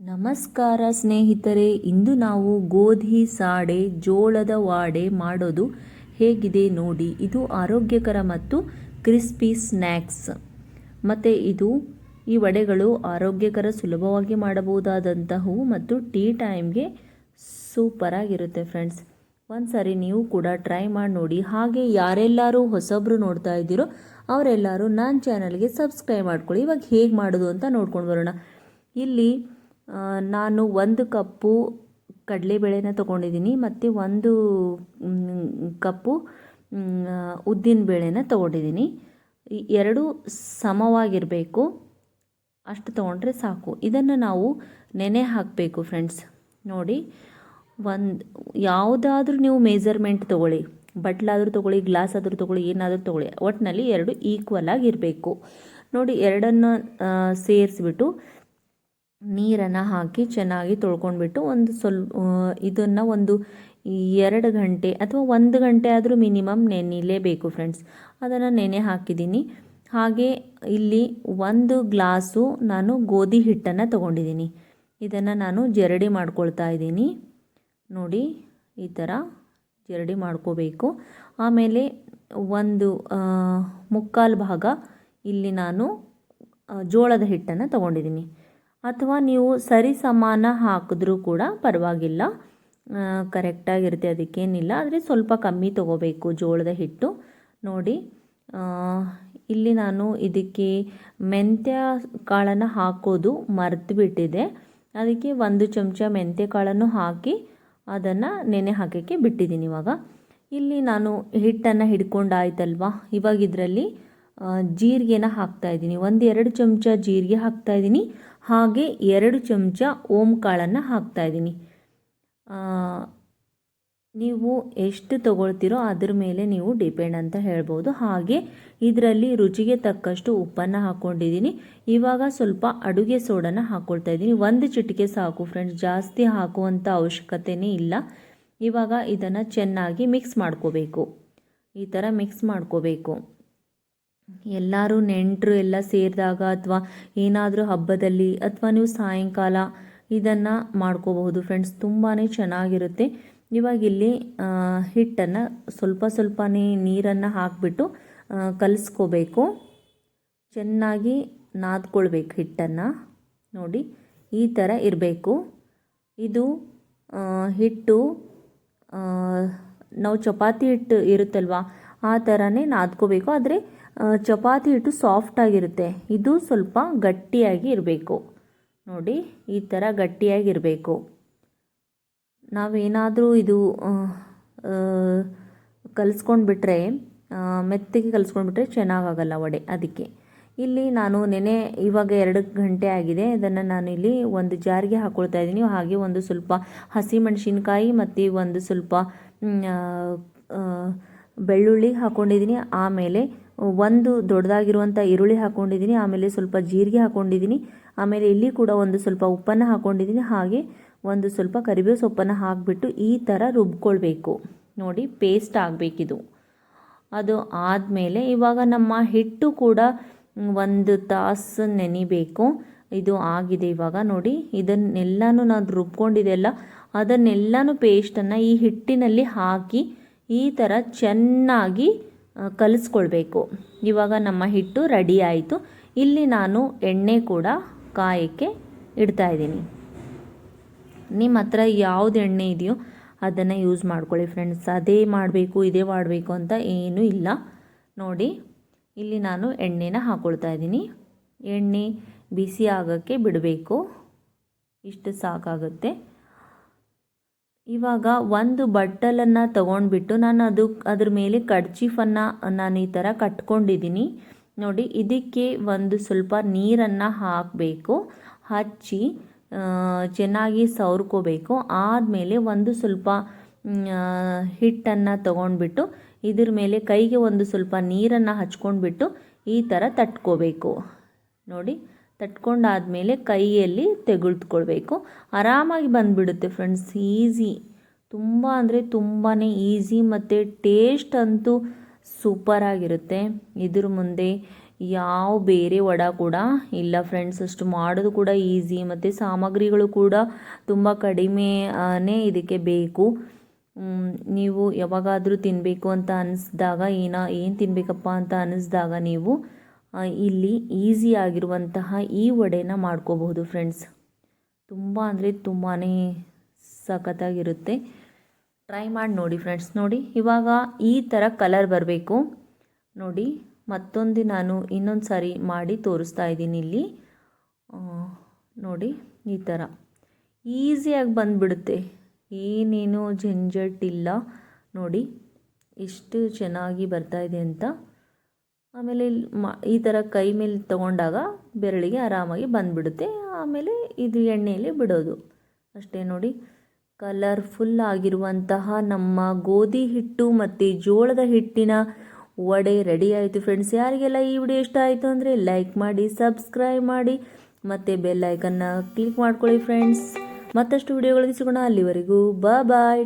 ನಮಸ್ಕಾರ ಸ್ನೇಹಿತರೆ, ಇಂದು ನಾವು ಗೋಧಿ ಸಾಡೆ, ಜೋಳದ ವಾಡೆ ಮಾಡೋದು ಹೇಗಿದೆ ನೋಡಿ. ಇದು ಆರೋಗ್ಯಕರ ಮತ್ತು ಕ್ರಿಸ್ಪಿ ಸ್ನ್ಯಾಕ್ಸ್. ಮತ್ತು ಇದು ಈ ವಡೆಗಳು ಆರೋಗ್ಯಕರ ಸುಲಭವಾಗಿ ಮಾಡಬಹುದಾದಂತಹವು ಮತ್ತು ಟೀ ಟೈಮ್ಗೆ ಸೂಪರಾಗಿರುತ್ತೆ ಫ್ರೆಂಡ್ಸ್. ಒಂದು ಸಾರಿ ನೀವು ಕೂಡ ಟ್ರೈ ಮಾಡಿ ನೋಡಿ. ಹಾಗೆ ಯಾರೆಲ್ಲರೂ ಹೊಸಬ್ರು ನೋಡ್ತಾ ಇದ್ದೀರೋ, ಅವರೆಲ್ಲರೂ ನನ್ನ ಚಾನಲ್ಗೆ ಸಬ್ಸ್ಕ್ರೈಬ್ ಮಾಡ್ಕೊಳ್ಳಿ. ಇವಾಗ ಹೇಗೆ ಮಾಡೋದು ಅಂತ ನೋಡ್ಕೊಂಡು ಬರೋಣ. ಇಲ್ಲಿ ನಾನು ಒಂದು ಕಪ್ಪು ಕಡಲೆಬೇಳೆನ ತೊಗೊಂಡಿದ್ದೀನಿ, ಮತ್ತು ಒಂದು ಕಪ್ಪು ಉದ್ದಿನ ಬೇಳೆನ ತೊಗೊಂಡಿದ್ದೀನಿ. ಈ ಎರಡು ಸಮವಾಗಿರಬೇಕು. ಅಷ್ಟು ತೊಗೊಂಡ್ರೆ ಸಾಕು. ಇದನ್ನು ನಾವು ನೆನೆ ಹಾಕಬೇಕು ಫ್ರೆಂಡ್ಸ್ ನೋಡಿ, ಒಂದು, ಯಾವುದಾದ್ರೂ ನೀವು ಮೇಜರ್ಮೆಂಟ್ ತೊಗೊಳ್ಳಿ. ಬಟ್ಲಾದರೂ ತೊಗೊಳ್ಳಿ ಗ್ಲಾಸ್ ಆದರೂ ತೊಗೊಳ್ಳಿ, ಏನಾದರೂ ತೊಗೊಳ್ಳಿ. ಒಟ್ಟಿನಲ್ಲಿ ಎರಡು ಈಕ್ವಲ್ ಆಗಿರಬೇಕು. ನೋಡಿ, ಎರಡನ್ನು ಸೇರಿಸ್ಬಿಟ್ಟು ನೀರನ್ನು ಹಾಕಿ ಚೆನ್ನಾಗಿ ತೊಳ್ಕೊಂಡ್ಬಿಟ್ಟು ಒಂದು ಸ್ವಲ್ಪ ಇದನ್ನು ಒಂದು ಎರಡು ಗಂಟೆ ಅಥವಾ ಒಂದು ಗಂಟೆ ಆದರೂ ಮಿನಿಮಮ್ ನೆನಿಲೇಬೇಕು ಫ್ರೆಂಡ್ಸ್. ಅದನ್ನು ನೆನೆ ಹಾಕಿದ್ದೀನಿ. ಹಾಗೆ ಇಲ್ಲಿ ಒಂದು ಗ್ಲಾಸು ನಾನು ಗೋಧಿ ಹಿಟ್ಟನ್ನು ತೊಗೊಂಡಿದ್ದೀನಿ. ಇದನ್ನು ನಾನು ಜರಡಿ ಮಾಡ್ಕೊಳ್ತಾ ಇದ್ದೀನಿ. ನೋಡಿ, ಈ ಥರ ಜರಡಿ ಮಾಡ್ಕೋಬೇಕು. ಆಮೇಲೆ ಒಂದು ಮುಕ್ಕಾಲು ಭಾಗ ಇಲ್ಲಿ ನಾನು ಜೋಳದ ಹಿಟ್ಟನ್ನು ತೊಗೊಂಡಿದ್ದೀನಿ. ಅಥವಾ ನೀವು ಸರಿ ಸಮಾನ ಹಾಕಿದ್ರೂ ಕೂಡ ಪರವಾಗಿಲ್ಲ. ಕರೆಕ್ಟಾಗಿರುತ್ತೆ ಅದಕ್ಕೇನಿಲ್ಲ. ಆದರೆ ಸ್ವಲ್ಪ ಕಮ್ಮಿ ತೊಗೋಬೇಕು, ಜೋಳದ ಹಿಟ್ಟು. ನೋಡಿ ಇಲ್ಲಿ ನಾನು ಇದಕ್ಕೆ ಮೆಂತ್ಯ ಕಾಳನ್ನು ಹಾಕೋದು ಮರೆತು ಬಿಟ್ಟಿದೆ ಅದಕ್ಕೆ ಒಂದು ಚಮಚ ಮೆಂತ್ಯ ಕಾಳನ್ನು ಹಾಕಿ ಅದನ್ನು ನೆನೆ ಹಾಕೋಕ್ಕೆ ಬಿಟ್ಟಿದ್ದೀನಿ ಇವಾಗ. ಇಲ್ಲಿ ನಾನು ಹಿಟ್ಟನ್ನು ಹಿಡ್ಕೊಂಡಾಯ್ತಲ್ವಾ? ಇವಾಗ ಇದರಲ್ಲಿ ಜೀರಿಗೆನ ಹಾಕ್ತಾ ಇದ್ದೀನಿ. ಒಂದು ಎರಡು ಚಮಚ ಜೀರಿಗೆ ಹಾಕ್ತಾ ಇದ್ದೀನಿ. ಹಾಗೆ ಎರಡು ಚಮಚ ಓಂ ಕಾಳನ್ನು ಹಾಕ್ತಾ ಇದ್ದೀನಿ. ನೀವು ಎಷ್ಟು ತಗೊಳ್ತೀರೋ ಅದ್ರ ಮೇಲೆ ನೀವು ಡಿಪೆಂಡ್ ಅಂತ ಹೇಳ್ಬೋದು. ಹಾಗೆ ಇದರಲ್ಲಿ ರುಚಿಗೆ ತಕ್ಕಷ್ಟು ಉಪ್ಪನ್ನು ಹಾಕ್ಕೊಂಡಿದ್ದೀನಿ ಇವಾಗ ಸ್ವಲ್ಪ ಅಡುಗೆ ಸೋಡನ್ನು ಹಾಕ್ಕೊಳ್ತಾ ಇದ್ದೀನಿ. ಒಂದು ಚಿಟಿಕೆ ಸಾಕು ಫ್ರೆಂಡ್ಸ್ ಜಾಸ್ತಿ ಹಾಕುವಂಥ ಅವಶ್ಯಕತೆಯೇ ಇಲ್ಲ. ಇವಾಗ ಇದನ್ನು ಚೆನ್ನಾಗಿ ಮಿಕ್ಸ್ ಮಾಡ್ಕೋಬೇಕು. ಈ ಥರ ಮಿಕ್ಸ್ ಮಾಡ್ಕೋಬೇಕು. ಎಲ್ಲರೂ ನೆಂಟರು ಎಲ್ಲ ಸೇರಿದಾಗ ಅಥವಾ ಏನಾದರೂ ಹಬ್ಬದಲ್ಲಿ ಅಥವಾ ನೀವು ಸಾಯಂಕಾಲ ಇದನ್ನು ಮಾಡ್ಕೋಬಹುದು ಫ್ರೆಂಡ್ಸ್ ತುಂಬಾ ಚೆನ್ನಾಗಿರುತ್ತೆ. ಇವಾಗ ಇಲ್ಲಿ ಹಿಟ್ಟನ್ನು ಸ್ವಲ್ಪ ಸ್ವಲ್ಪನೇ ನೀರನ್ನು ಹಾಕಿಬಿಟ್ಟು ಕಲಿಸ್ಕೋಬೇಕು. ಚೆನ್ನಾಗಿ ನಾದ್ಕೊಳ್ಬೇಕು ಹಿಟ್ಟನ್ನು. ನೋಡಿ, ಈ ಥರ ಇರಬೇಕು. ಇದು ಹಿಟ್ಟು ನಾವು ಚಪಾತಿ ಹಿಟ್ಟು ಇರುತ್ತಲ್ವಾ, ಆ ಥರನೇ ನಾದ್ಕೋಬೇಕು. ಆದರೆ ಚಪಾತಿ ಹಿಟ್ಟು ಸಾಫ್ಟಾಗಿರುತ್ತೆ ಇದು ಸ್ವಲ್ಪ ಗಟ್ಟಿಯಾಗಿ ಇರಬೇಕು. ನೋಡಿ, ಈ ಥರ ಗಟ್ಟಿಯಾಗಿರಬೇಕು ನಾವೇನಾದರೂ ಇದು ಕಲಿಸ್ಕೊಂಡ್ಬಿಟ್ರೆ ಮೆತ್ತಗೆ ಕಲಿಸ್ಕೊಂಡ್ಬಿಟ್ರೆ ಚೆನ್ನಾಗಾಗಲ್ಲ ವಡೆ, ಅದಕ್ಕೆ. ಇಲ್ಲಿ ನಾನು ನೆನೆ ಇವಾಗ ಎರಡು ಗಂಟೆ ಆಗಿದೆ. ಅದನ್ನು ನಾನು ಇಲ್ಲಿ ಒಂದು ಜಾರಿಗೆ ಹಾಕ್ಕೊಳ್ತಾ ಇದ್ದೀನಿ. ಹಾಗೆ ಒಂದು ಸ್ವಲ್ಪ ಹಸಿಮೆಣಸಿನ್ಕಾಯಿ ಮತ್ತು ಒಂದು ಸ್ವಲ್ಪ ಬೆಳ್ಳುಳ್ಳಿ ಹಾಕ್ಕೊಂಡಿದ್ದೀನಿ ಆಮೇಲೆ ಒಂದು ದೊಡ್ಡದಾಗಿರುವಂಥ ಈರುಳ್ಳಿ ಹಾಕ್ಕೊಂಡಿದ್ದೀನಿ ಆಮೇಲೆ ಸ್ವಲ್ಪ ಜೀರಿಗೆ ಹಾಕ್ಕೊಂಡಿದ್ದೀನಿ ಆಮೇಲೆ ಇಲ್ಲಿ ಕೂಡ ಒಂದು ಸ್ವಲ್ಪ ಉಪ್ಪನ್ನು ಹಾಕ್ಕೊಂಡಿದ್ದೀನಿ ಹಾಗೆ ಒಂದು ಸ್ವಲ್ಪ ಕರಿಬೇವು ಸೊಪ್ಪನ್ನು ಹಾಕಿಬಿಟ್ಟು ಈ ಥರ ರುಬ್ಕೊಳ್ಬೇಕು. ನೋಡಿ ಪೇಸ್ಟ್ ಆಗಬೇಕಿದು. ಅದು ಆದಮೇಲೆ ಇವಾಗ ನಮ್ಮ ಹಿಟ್ಟು ಕೂಡ ಒಂದು ತಾಸು ನೆನಿಬೇಕು. ಇದು ಆಗಿದೆ ಇವಾಗ, ನೋಡಿ, ಇದನ್ನೆಲ್ಲನೂ ನಾನು ರುಬ್ಕೊಂಡಿದೆಲ್ಲ ಅದನ್ನೆಲ್ಲನೂ ಪೇಸ್ಟನ್ನು ಈ ಹಿಟ್ಟಿನಲ್ಲಿ ಹಾಕಿ ಈ ಥರ ಚೆನ್ನಾಗಿ ಕಲಿಸ್ಕೊಳ್ಬೇಕು. ಇವಾಗ ನಮ್ಮ ಹಿಟ್ಟು ರೆಡಿ ಆಯಿತು. ಇಲ್ಲಿ ನಾನು ಎಣ್ಣೆ ಕೂಡ ಕಾಯಕ್ಕೆ ಇಡ್ತಾ ಇದ್ದೀನಿ. ನಿಮ್ಮ ಹತ್ರ ಯಾವುದು ಎಣ್ಣೆ ಇದೆಯೋ ಅದನ್ನು ಯೂಸ್ ಮಾಡ್ಕೊಳ್ಳಿ ಫ್ರೆಂಡ್ಸ್ ಅದೇ ಮಾಡಬೇಕು, ಇದೇ ಮಾಡಬೇಕು ಅಂತ ಏನೂ ಇಲ್ಲ. ನೋಡಿ, ಇಲ್ಲಿ ನಾನು ಎಣ್ಣೆನ ಹಾಕ್ಕೊಳ್ತಾ ಇದ್ದೀನಿ. ಎಣ್ಣೆ ಬಿಸಿ ಆಗೋಕ್ಕೆ ಬಿಡಬೇಕು. ಇಷ್ಟು ಸಾಕಾಗುತ್ತೆ. ಇವಾಗ ಒಂದು ಬಟ್ಟಲನ್ನು ತಗೊಂಡ್ಬಿಟ್ಟು ನಾನು ಅದು, ಅದ್ರ ಮೇಲೆ ಕಡ್ಚೀಫನ್ನು ನಾನು ಈ ಥರ ಕಟ್ಕೊಂಡಿದ್ದೀನಿ. ನೋಡಿ, ಇದಕ್ಕೆ ಒಂದು ಸ್ವಲ್ಪ ನೀರನ್ನು ಹಾಕಬೇಕು, ಹಚ್ಚಿ ಚೆನ್ನಾಗಿ ಸವರ್ಕೋಬೇಕು. ಆದಮೇಲೆ ಒಂದು ಸ್ವಲ್ಪ ಹಿಟ್ಟನ್ನು ತಗೊಂಡ್ಬಿಟ್ಟು ಇದ್ರ ಮೇಲೆ ಕೈಗೆ ಒಂದು ಸ್ವಲ್ಪ ನೀರನ್ನು ಹಚ್ಕೊಂಡ್ಬಿಟ್ಟು ಈ ಥರ ತಟ್ಕೋಬೇಕು. ನೋಡಿ ತಟ್ಕೊಂಡಾದಮೇಲೆ ಕೈಯಲ್ಲಿ ತೆಗೆದುಕೊಳ್ಬೇಕು. ಆರಾಮಾಗಿ ಬಂದುಬಿಡುತ್ತೆ ಫ್ರೆಂಡ್ಸ್ ಈಸಿ ತುಂಬ ಅಂದರೆ ತುಂಬಾ ಈಸಿ ಮತ್ತು ಟೇಸ್ಟ್ ಅಂತೂ ಸೂಪರಾಗಿರುತ್ತೆ ಇದ್ರ ಮುಂದೆ ಯಾವ ಬೇರೆ ವಡ ಕೂಡ ಇಲ್ಲ ಫ್ರೆಂಡ್ಸ್ ಅಷ್ಟು ಮಾಡೋದು ಕೂಡ ಈಸಿ ಮತ್ತು ಸಾಮಗ್ರಿಗಳು ಕೂಡ ತುಂಬ ಕಡಿಮೆನೇ ಇದಕ್ಕೆ ಬೇಕು. ನೀವು ಯಾವಾಗಾದರೂ ತಿನ್ನಬೇಕು ಅಂತ ಅನ್ನಿಸ್ದಾಗ ಏನ, ಏನು ತಿನ್ನಬೇಕಪ್ಪ ಅಂತ ಅನ್ನಿಸ್ದಾಗ ನೀವು ಇಲ್ಲಿ ಈಸಿ ಆಗಿರುವಂತಹ ಈ ವಡೆನ ಮಾಡ್ಕೋಬಹುದು ಫ್ರೆಂಡ್ಸ್ ತುಂಬ ಅಂದರೆ ತುಂಬಾ ಸಖತ್ತಾಗಿರುತ್ತೆ. ಟ್ರೈ ಮಾಡಿ ನೋಡಿ ಫ್ರೆಂಡ್ಸ್ ನೋಡಿ. ಇವಾಗ ಈ ಥರ ಕಲರ್ ಬರಬೇಕು. ನೋಡಿ, ಮತ್ತೊಂದು ನಾನು ಇನ್ನೊಂದು ಸಾರಿ ಮಾಡಿ ತೋರಿಸ್ತಾ ಇದ್ದೀನಿ ಇಲ್ಲಿ. ನೋಡಿ, ಈ ಥರ ಈಸಿಯಾಗಿ ಬಂದುಬಿಡುತ್ತೆ. ಏನೇನು ಇಲ್ಲ. ನೋಡಿ, ಎಷ್ಟು ಚೆನ್ನಾಗಿ ಬರ್ತಾ ಇದೆ ಅಂತ. ಆಮೇಲೆ ಮ, ಈ ಥರ ಕೈ ಮೇಲೆ ತೊಗೊಂಡಾಗ ಬೆರಳಿಗೆ ಆರಾಮಾಗಿ ಬಂದುಬಿಡುತ್ತೆ. ಆಮೇಲೆ ಇದು ಎಣ್ಣೆಯಲ್ಲಿ ಬಿಡೋದು. ಅಷ್ಟೇ ನೋಡಿ ಕಲರ್ಫುಲ್ ಆಗಿರುವಂತಹ ನಮ್ಮ ಗೋಧಿ ಹಿಟ್ಟು ಮತ್ತು ಜೋಳದ ಹಿಟ್ಟಿನ ವಡೆ ರೆಡಿ ಆಯಿತು ಫ್ರೆಂಡ್ಸ್ ಯಾರಿಗೆಲ್ಲ ಈ ವಿಡಿಯೋ ಇಷ್ಟ ಆಯಿತು ಅಂದರೆ ಲೈಕ್ ಮಾಡಿ ಸಬ್ಸ್ಕ್ರೈಬ್ ಮಾಡಿ, ಮತ್ತು ಬೆಲ್ ಐಕನ್ನ ಕ್ಲಿಕ್ ಮಾಡ್ಕೊಳ್ಳಿ ಫ್ರೆಂಡ್ಸ್ ಮತ್ತಷ್ಟು ವಿಡಿಯೋಗಳಿಗೆ ಸಿಗೋಣ ಅಲ್ಲಿವರೆಗೂ. ಬಾ ಬಾಯ್